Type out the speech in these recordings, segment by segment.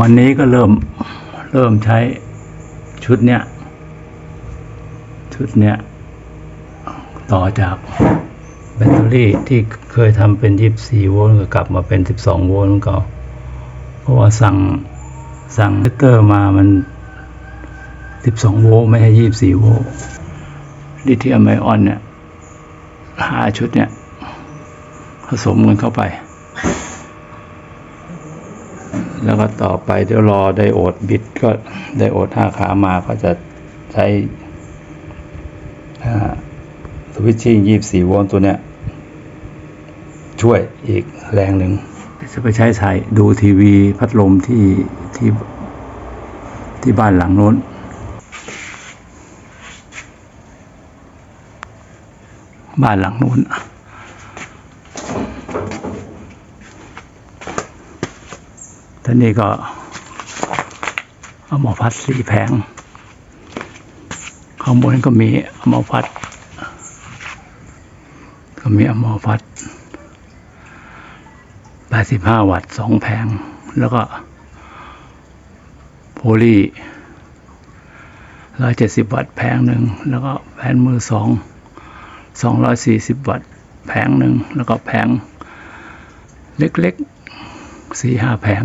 วันนี้ก็เริ่มเริ่มใช้ชุดเนี้ย ชุดเนี้ย ต่อจากแบตเตอรี่ที่เคยทำเป็น 24 โวลต์ก็กลับมาเป็น 12 โวลต์ของเขาเพราะว่าสั่งสั่งมิเตอร์มามัน 12 โวลต์ไม่ใช่24 โวลต์ลิเธียมไอออนเนี่ยห้าชุดเนี่ย ผสมกันเข้าไป แล้วก็ต่อไปเดี๋ยวรอไดโอดบิดก็ไดโอดห้าขามาก็จะใช้สวิตชิ่งยี่สี่โวลต์ตัวเนี้ย ช่วยอีกแรงหนึ่งจะไปใช้ใช้ดูทีวีพัดลมที่ที่ที่บ้านหลังโน้นบ้านหลังนู้น ท่านนี้ก็ เอามาพัดสีแผง ข้างบนก็มีเอามาพัด ก็มีเอามาพัด85วัตต์สองแผง แล้วก็ โพลี170วัตต์แผงหนึ่ง แล้วก็แผ่นมือสอง240วัตต์แผงหนึ่ง แล้วก็แผงเล็กๆสี่ห้าแผง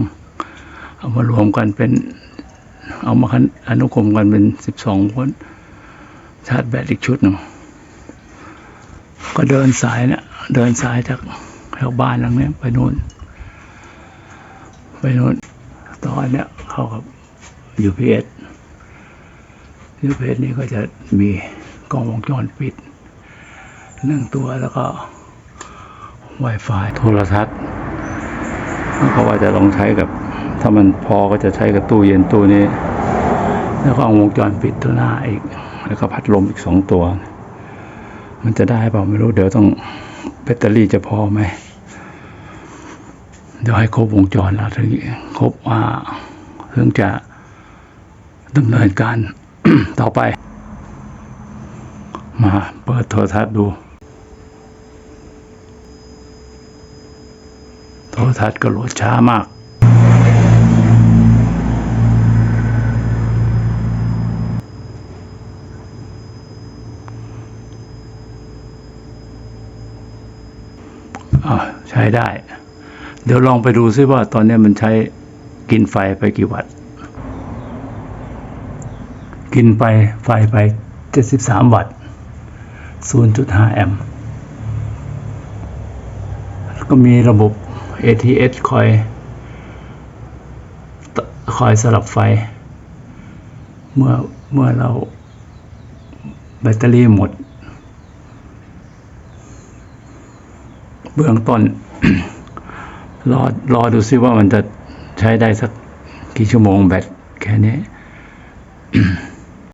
เอามารวมกันเป็น เอามาคันอนุกรมกันเป็น12โวลต์ชาร์จแบตอีกชุดหนึ่งก็เดินสายเนี่ยเดินสายจากแถวบ้านหลังนี้ไปนู่น ไปนู่นตอนเนี้ยเขากับ UPS UPS นี่ก็จะมีกล้องวงจรปิดหนึ่งตัวแล้วก็ Wi-Fi โทรทัศน์เขาว่าจะลองใช้กับ ถ้ามันพอก็จะใช้กับตู้เย็นตู้นี้ แล้วก็เอาวงจรปิดตัวหน้าอีก แล้วก็พัดลมอีกสองตัว มันจะได้เปล่าไม่รู้เดี๋ยวต้องแบตเตอรี่จะพอไหมเดี๋ยวให้ครบวงจรแล้วถึงครบว่าถึงจะดำเนินการต่อไป มาเปิดโทรทัศน์ดู โทรทัศน์ก็โหลดช้ามาก ใช้ได้ เดี๋ยวลองไปดูซิว่าตอนนี้มันใช้กินไฟไปกี่วัตต์ กินไปไฟไป 73 วัตต์ 0.5 แอมป์ก็มีระบบ ATS คอย คอยสลับไฟ เมื่อเมื่อเราแบตเตอรี่หมด เบื้องต้น รอรอดูซิว่ามันจะใช้ได้สักกี่ชั่วโมงแบตแค่นี้